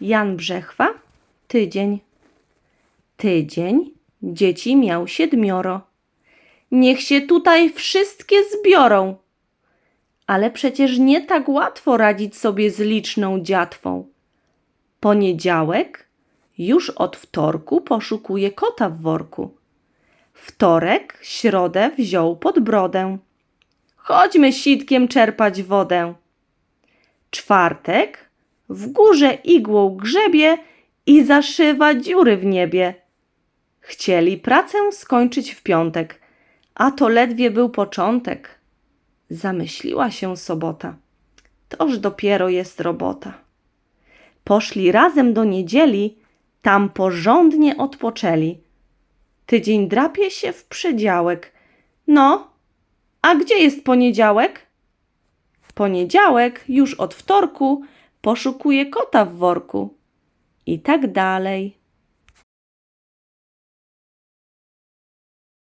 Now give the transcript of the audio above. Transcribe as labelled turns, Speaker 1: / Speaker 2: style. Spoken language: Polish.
Speaker 1: Jan Brzechwa, tydzień. Tydzień dzieci miał siedmioro. Niech się tutaj wszystkie zbiorą. Ale przecież nie tak łatwo radzić sobie z liczną dziatwą. Poniedziałek już od wtorku poszukuje kota w worku. Wtorek, środę wziął pod brodę. Chodźmy sitkiem czerpać wodę. Czwartek w górze igłą grzebie i zaszywa dziury w niebie. Chcieli pracę skończyć w piątek, a to ledwie był początek. Zamyśliła się sobota. Toż dopiero jest robota. Poszli razem do niedzieli, tam porządnie odpoczęli. Tydzień drapie się w przedziałek. No, a gdzie jest poniedziałek? Poniedziałek już od wtorku poszukuje kota w worku. I tak dalej,